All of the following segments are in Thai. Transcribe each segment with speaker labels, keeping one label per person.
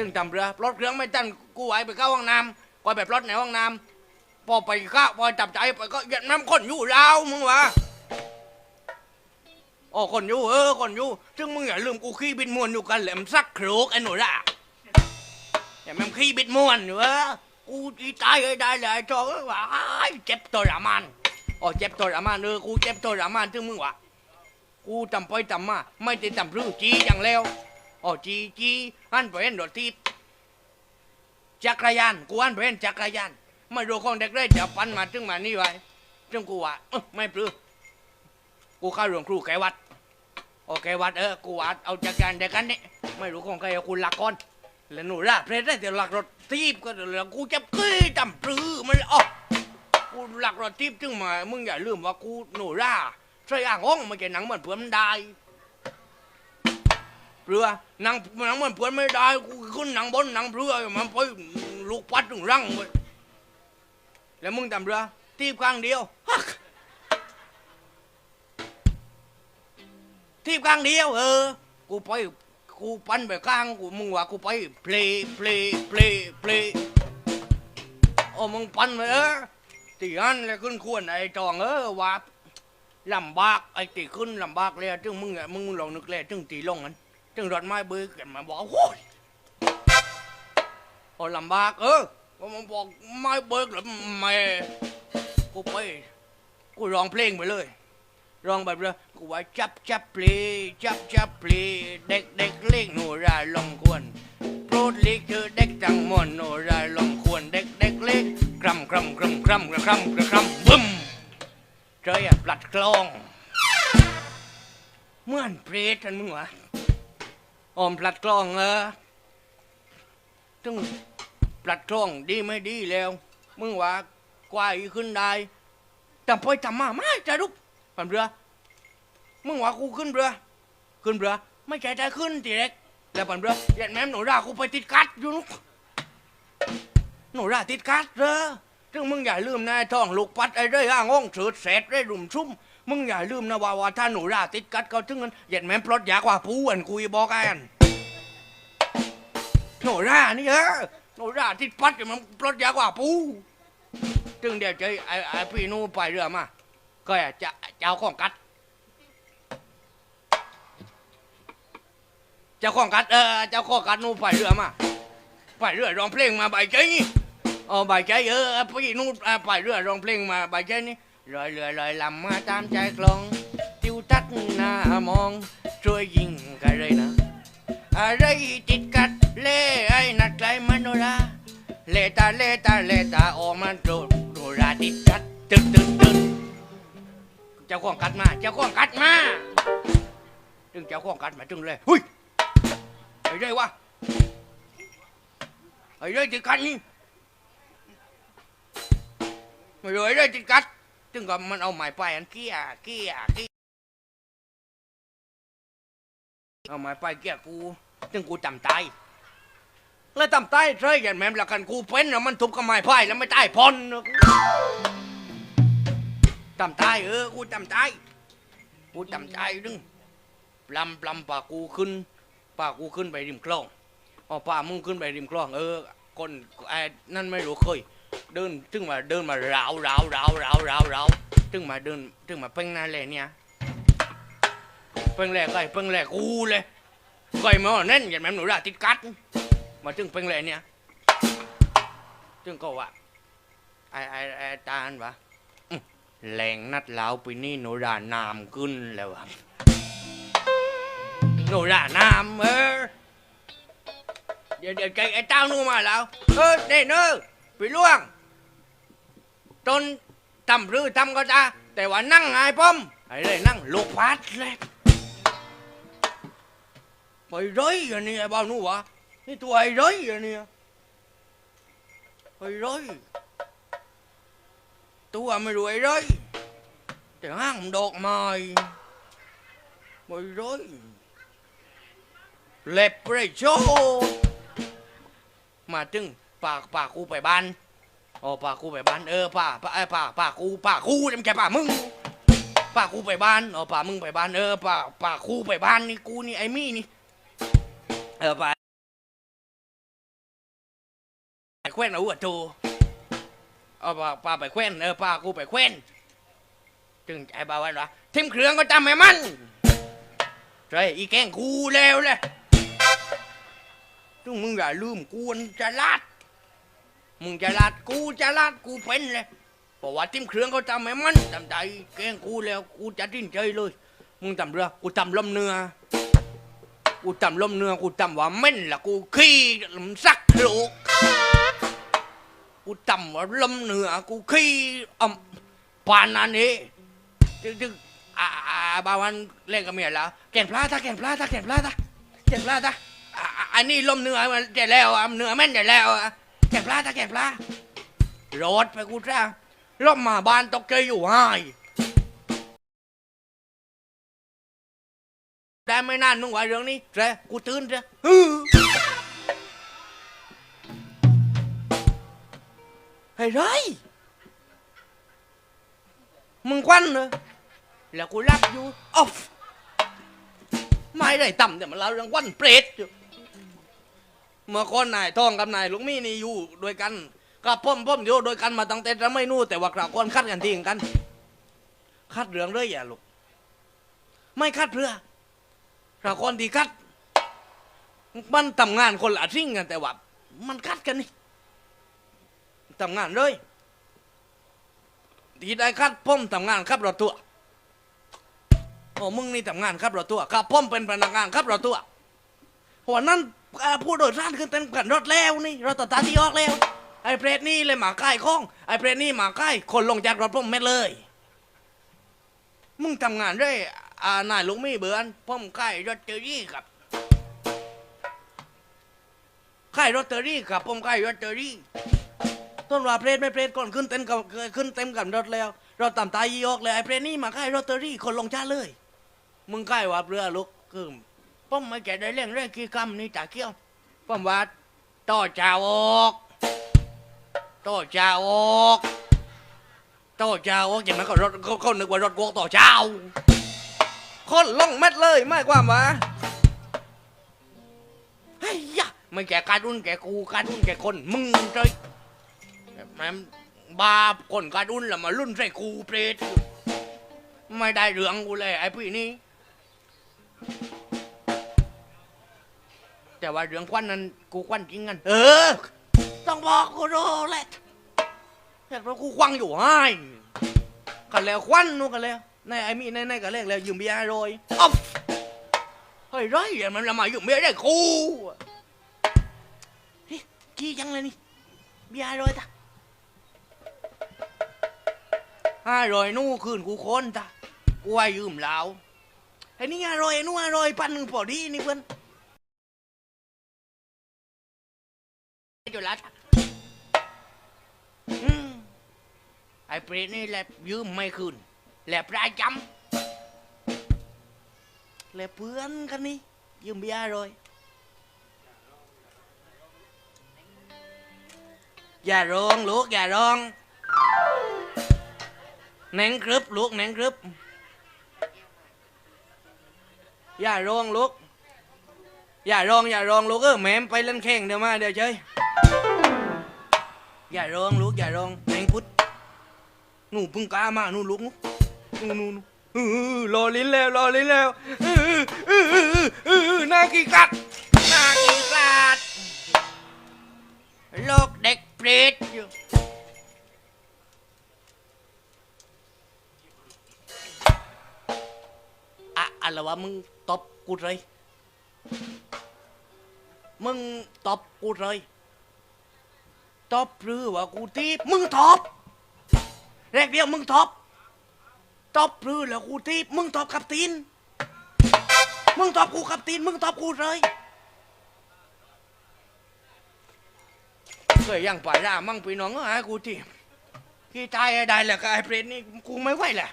Speaker 1: ถึงทำเรือปลดเครื่องไม่ทันกูไหวไปเข้าห้องน้ำก็ไปปลดในห้องน้ำพอไปเข้าพอจับใจไปก็เหยัดน้ำคนอยู่ราวมึงวะโอ้คนอยู่เออคนอยู่ซึ่งมึงอย่าลืมกูขี้บิดมวนอยู่กันแหลมซักโครกไอ้หนูละอย่ามันขี้บิดมวนอยู่เออกูจีตายให้ได้เลยจอว่าเจ็บตัวละมันอ๋อเจ็บตัวละมันเออกูเจ็บตัวละมันซึ่งมึงวะกูจำไปจำมาไม่ได้จำรู้จีอย่างแล้ว โอ๋อจีจีอันไปเห็นรถทีบจักรยานกูอันไปเห็นจักรยานไม่รู้ของเด็กเลยจะปันมาถึงมานี่ไว้จึงกูว่าไม่ปลื้อกูเข้าหลวงครูแกวัดโอเควัดเออกูวัดเอาจักรยานเด็กกันนี่ไม่รู้ของใครเอากูหลักก่อนแล้วหนูร่าเพลได้แต่หลักรถทีบก็เดี๋ยวกูจะกี้จำปลื้อมันออกกูหลักรถทีบจึงมา มึงอย่าลืมว่ากูหนูร่าใช่อ่างห้องม่ใช่หนังเหมือนเพื่อนมันได้ เรือนังนังมือนเพื่อนไม่ได้กูขึ้นนังบนนังเรือมันไปลูกปัดถึงรังไปแล้วมึงทำเรือทีบข้างเดียวทีบข้างเดียวเออ กูไปกูปั้นไปข้างกูมึงว่ากูไปเพลเพลเพลเพลโอ้มึงปั้นไปเออตีอันเลยขึ้นควรไอ้จองเออว่าลำบากไอ้ตีขึ้นลำบากเลยจึงมึงอะมึงลองนึกเลยจึงตีลงนั้น จึงรถไม้เบื่อกันมาบอกโอ้ยโอ้ลำบากเออว่ามันบอกไม้เบิกแล้วไม่กูไปกูร้องเพลงไปเลยร้องแบบเรือกูว่าจับจับเพลจับจับเพลเด็กเด็กเล็กหนูรายลงควรโปรดล็กเธอเด็กจังมวนหนูรายลงควรเด็กเด็กเล็กคร่ำคร่ำคร่ำคร่ำคร่ำคร่ำบึ้มเจออะปลัดกลองเหมื่อนเพรตกันมึงวะ ออมปลัดกลองเออถึงปลัดกลองดีไม่ดีแล้ว มึงว่ากว่าอีขึ้นได้จำไปจำมาไม่จะรุกผ่นเรือ มึงว่ากูขึ้นเรือ ขึ้นเรือ ไม่ใช่ใจขึ้นทีเล็กแล้วผ่นเรือเย็นแม่หนูรากูไปติดกัดอยู่นุกหนูราติดกัดเด้อถึงมึงอย่าลืมนะไอ้ท้องลูกปัดไอ้เรื่อยอ่างห้องเสือเสร็จได้รุมชุ่มมึงอย่าลืมนะว่าว่าถ้าหนูราติดกัดเขาถึงนั้นเหยียดแม่ปลดยากว่าปูอันคุยบอกกัน หนูรานี่เออหนูราติดปัดมันปลดยากว่าปูถึงเดี๋ยวเจอไอ้ไอ้พี่นู่ไปเรือมาก็จะจะเอาของกัด เจ้าของกัดเออเจ้าของกัดนู่ไปเรือมาไปเรือร้องเพลงมาใบใจนี่ Ờ bài trái ở phía นู้ไปเรือร้องเพลงมาใบใจนี่ลอยเรือลอยลำมาตามใจคลองทิวทัศน์หน้ามองช่วยยิงกันเลยนะอะไรติด เล่ไอ้นักไกลมโนราเลตาเลตาเลตาโอกมาโดดโดราดิจัดตึ๊ดตึ๊ดตึ๊ดเจ้าของกัดมา เจ้าของกัดมาจึงเจ้าของกัดมาจึงเลยเฮ้ยไอ้ได้วะไอ้ได้จิดกัดนี่ไอ้ไรื่อยติดกัดจึงก็มันเอาหมายไปอันเกี้ยเกี้ยเกี้ยเอาหมายไปเกี้ยกูจึงกูจำใจ แม่มละกันกูเป็นแล้วมันทุบกับไม้ไผ่แล้วไม่ใต้พอนนะตำใต้เออกูตำใต้กูตำใต้ดึงปลำปลำปากกูขึ้นปากกูขึ้นไปริมคลองอ๋อปากมึงขึ้นไปริมคลอง เออ คนไอ้นั่นไม่รู้เคย เดินถึงมาเดินมาราวราวราวราวราวราวถึงมาเดินถึงมาเพ่งนั่นเลยเนี่ยเพ่งแรกไก่เพ่งแรกกูเลยไก่มาเน่นอย่างแม่หนูราติดกัด มาถึงเพ่งแรเนี่ยถึงก็ว่าไอไอไอตาอันวะอื้อแรงนัดเหลาปีนี้หนูรานามขึ้นแล้ววะหนูรานามเออเดี๋ยวเดี๋ยวใจไอเต้านู่มาแล้วเออเน่เนอไปล่วงจนทำรือทำก็จะแต่ว่านั่งไงป้อมไอ้เลยนั่งลูกพัดเลยไปร้อยอันนี้ไอ้บ้านู่วะ นี่ตัวไอ้ร้อยอันนี้ไอ้ร้อยตัวไม่รู้ไอ้ร้อยแต่ห้างดอกไม้ไอ้ร้อยเล็บไปโชว์มาถึงปากปากกูไปบ้านโอ้ป่ากูไปบ้านเออป่าป่าไอ้ป่าป่ากูป่ากูจำแกป่ามึงป่ากูไปบ้านเออป่ามึงไปบ้านเออป่าป่ากูไปบ้านนี่กูนี่ไอ้มี่นี่เออป่า วนเอาหัวโตเอาปาปาไปแขวนเออปากูไปแขวนจึงใจบ่าววันว่าทิมเครื่องก็จำให้มันใช่อีแกงกูแล้วแหละทุกมึงอย่าลืมกูมันจะลาดมึงจะลาดกูจะลาดกูเป็นเลยเพราะว่าทิมเครื่องเขาทำให้มันทำใจแกงกูแล้วกูจะดิ้นใจเลย มึงทำเรือกูทำลมเนื้อกูทำลมเนื้อกูทำว่าเม่นละกูขี้ลำซักโครก กูทำว่าลมเหนือกูขี้อ่ำปานนันนี้จึงจึงอ่าอ่าบาวันเล่นกับเมียแล้วแก่นพลาตาแก่นพลาตาแก่นพลาตาแก่นพลาตาอ่าอ่าอันนี้ลมเหนือมันจะแล้วอะเหนือแม่นจะแล้วอะแก่นพลาตาแก่นพลารถไปกูจ้าล่มมาบ้านตกใจอยู่ห้ได้ไม่นานมึงว่าเรื่องนี้เจ้กูตื่นเจ้ ฮึเฮ้ยไรมึงควันเหรอแล้วกูรับอยู่ออฟไม่ได้ต่ำแต่มันเล่าเรื่องควันเปรตอยู่เมื่อคนนายทองกับนายลุงมี่นี่อยู่ด้วยกันกับพ่อมพ่อมอยู่ด้วยกันมาตั้งแต่จะไม่นู่แต่ว่าคราวก่อนคัดกันทิ้งกันคัดเรื่องเลยอย่าลูกไม่คัดเพื่อคราวก่อนที่คัดมันทำงานคนละสิ่งกันแต่ว่ามันคัดกันนี่ ทำงานเลยทีได้คัดพ่อมทำงานขับรถตัวโอ้มึงนี่ทำงานขับรถตัวครับพ่อมเป็นพนักงานขับรถตัวหัวนั้นผู้โดยสารขึ้นเต็มกันรถแล้วนี่รถต่อตาที่ออกแล้ว ไอ้เพรสนี่เลยหมาใกล้ข้องไอ้เพรสนี่หมาใกล้คนลงจากรถพ่อมเม็ดเลย มึงทำงานด้วยอ่านายลุงไม่เบือนพ่อมใกล้รถเตอรี่ครับใกล้รถเตอรี่ครับพ่อมใกล้รถเตอรี่ ต้นว่าเพรสไม่เพรสก่อนขึ้นเต็มกับขึ้นเต็มกับรถแล้วรถต่ำตายยี่ออกเลยไอ้เพรสนี่มาใกล้รถเตอรี่คนลงจ้าเลย มึงใกล้ว่าเรือลุกคือป้อมไม่แก่ได้เร่งเรื่องกี่กรรมนี่ตาเกี้ยวป้อมว่าต่อจาออกต่อจาออกต่อจาออกอย่างนั้นก็รถเขาเนึกว่ารถกวกต่อเจ้าคนลงเม็ดเลยไม่ความว่าเฮ้ยยะไม่แก่การุ่นแก่กูการรุ่นแก่คนมึงเลย แม่งบาปคนการรุ่นละมารุ่นใส่กูเปรตไม่ได้เรื่องกูเลยไอ้พี่นี่แต่ว่าเรื่องควันนั้นกูควันจริงกันเออ ต้องบอกกูรู้แหละแต่เพราะกูควังอยู่ให้กันแล้วควันนู่นกันแล้วในไอ้มีในในกันแล้วแล้วยืมเบียร์ให้โรยอ๊อฟเฮ้ยไรอะมันละมายืมเบียร์ได้กูเฮ้ยกี้จังเลยนี่เบียร์โรยตา ห้าโรยนู่นคืนกูคนตากูให้ยืมแล้วไอ้นี่ห้ารยไอ้นู่นห้าโรยพันหนึ่งพอดีนี่เพื่อนอยู่แล้วอืมไอ้เปรตนี่แหละยืมไม่คืนแหละประจำแหละเพื่อนกันนี่ยืมเบียร์เลยอย่าร้องลูกอย่าร้อง แหนงกรึบลูกแหนงกรึบอย่าร้องลูก อย่าร้องอย่าร้องลูกเออแหม่มไปเล่นแข่งเดี๋ยวมาเดี๋ยวเฉยอย่าร้องลูกอย่าร้องแมงพุดหนูพึ่งกล้ามาหนูลูกหนูหนูหนูหนูเออรอลิ้นแล้วรอลิ้นแล้วหน้ากีกัด มึงตบกูเลย มึงตบกูเลย ตบหรือว่ากูตีบมึงตบแรกเดียวมึงตบตบหรือแล้วกูตีบมึงตบกับตีน มึงตบกูกับตีน มึงตบกูเลยเคยยังป่าร่ามั่งพี่น้องก็หากูทีที่ตายให้ได้แหละกับไอ้เปรตนี่กูไม่ไหวแหละ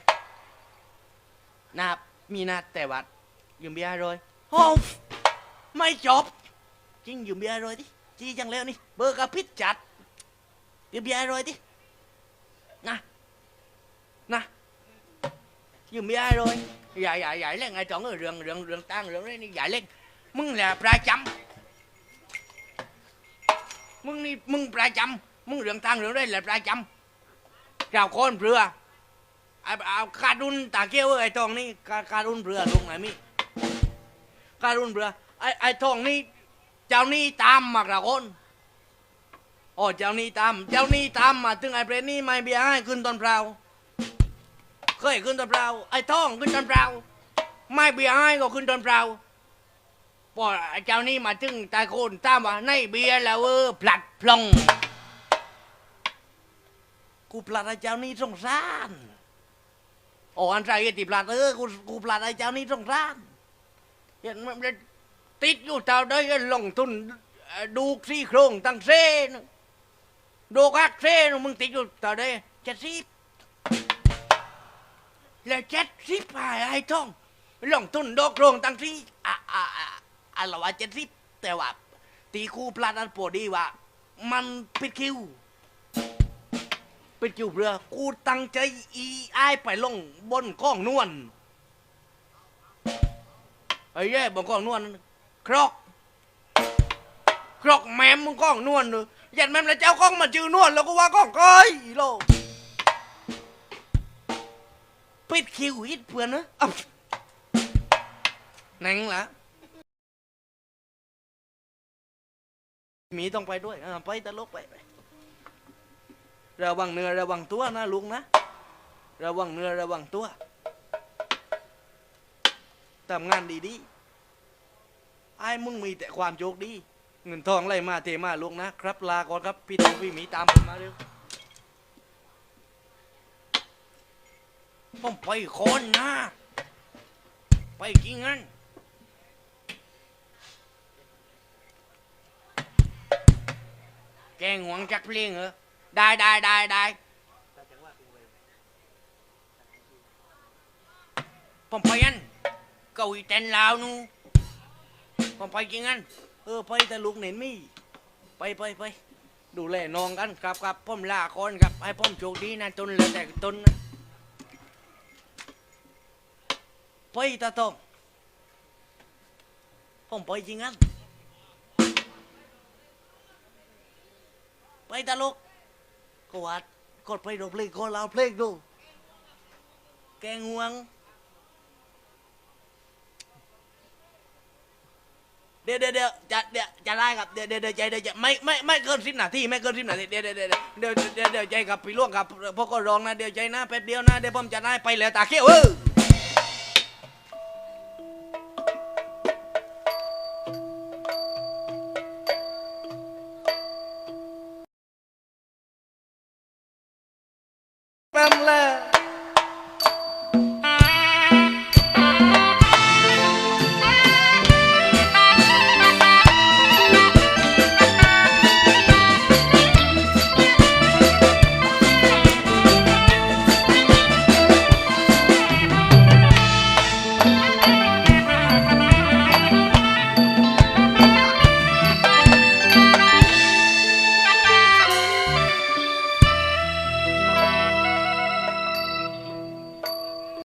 Speaker 1: นามีนาแต่วัด ยืมเบียร์เลยโอ้ไม่จบ จริงยืมเบียร์เลยดิจีจังแล้วนี่ เบอร์กับพิษจัดยืมเบียร์ให้รอยดินะนะยืมเบียร์ให้รอยอย่าอย่าอย่าเล่นไอ้จองเออเรื่องเรื่องเรื่องตั้งเรื่องนี้นี่อย่าเล่นมึง là pra chấm มึงนี่มึงประจำมึงเรื่องทางเรื่องได้แหละประจำเจ้าคนเรือเอาเอาการุนตาเกี้ยวเอ้ยไอ้ทองนี่กาการุนเรือลงไหนมี การุนเรือไอ้ไอ้ทองนี่เจ้านี่ตามมากระคนอ๋อเจ้านี่ตาม เจ้านี่ตามมาถึงไอ้เปรตนี่ไม่เบียร์ให้ขึ้นตอนเปล่าเคยขึ้นตอนเปล่าไอ้ทองขึ้นตอนเปล่าไม่เบียร์ให้ก็ขึ้นตอนเปล่าพอเจ้านี่มาถึงตายโคนตามว่าในเบียร์แล้วเออพลัดพลงกูพลัดไอ้เจ้านี่สงสารอ้อันใจติพลัดเออกูกูพลัดไอ้เจ้านี่สงสาร เห็นมันติดอยู่เท่าได้ลงทุนดูซี่โครงตั้งเส้นดูกักเส้นมึงติดอยู่เท่าได้เจ็ดสิบแล้วเจ็ดสิบหายไอ้ท่องลงทุนดอกโรงตั้งที่อะอะอะอะละว่าเจ็ดสิบแต่ว่าตีคู่พลาดนั้นปวดดีว่า มันปิดคิวปิดคิวเรือกูตั้งใจอีไอายไปลงบนกล้องนวล ไอ้แย่บนกล้องนวลครอกครอกแมมมึงกล้องนวลเลยยันแมมแล้วเจ้ากล้องมาจือนวลแล้วก็ว่ากล้องก้อยโลปิดคิวอิดเพื่อนนะอ๊ะหนังละหมีต้องไปด้วยไปตลกไปไประวังเนื้อระวังตัวนะลุงนะ ระวังเนื้อระวังตัว ทำงานดีๆไอ้มึงมีแต่ความโชคดี เงินทองไหลมาเทมาลุงนะครับ ลาก่อนครับ พี่ทองพี่หมีตามผมมาเร็วผมไปคนนะ ไปกินงันแกงหวงจักเพลงเหรอ ได้ได้ได้ได้ผมไปงั้น เกาอีเต้นลาวนูผมไปกินงั้นเออไปแต่ลูกเน็นมี่ไปไปไปดูแลน้องกันครับครับผมลาก่อนครับให้ผมโชคดีนะตนแล้วแต่ตนนะไปตาตองผมไปจริงงั้นไปตาลูกกวัดกดไปดูเพลงก็เราเพลงดูแกงงวง เดี๋ยวเดี๋ยวเดี๋ยวจะเดี๋ยวจะได้ครับเดี๋ยวเดี๋ยวเดี๋ยวใจเดี๋ยวจะไม่ไม่ไม่เกินสิบนาทีไม่เกินสิบนาทีเดี๋ยวเดี๋ยวเดี๋ยวเดี๋ยวเดี๋ยวเดี๋ยวใจครับพี่ล่วงครับพ่อก็ร้องนะเดี๋ยวใจนะแป๊บเดียวนะเดี๋ยวผมจะได้ไปแล้วตาเขี้ยวเออ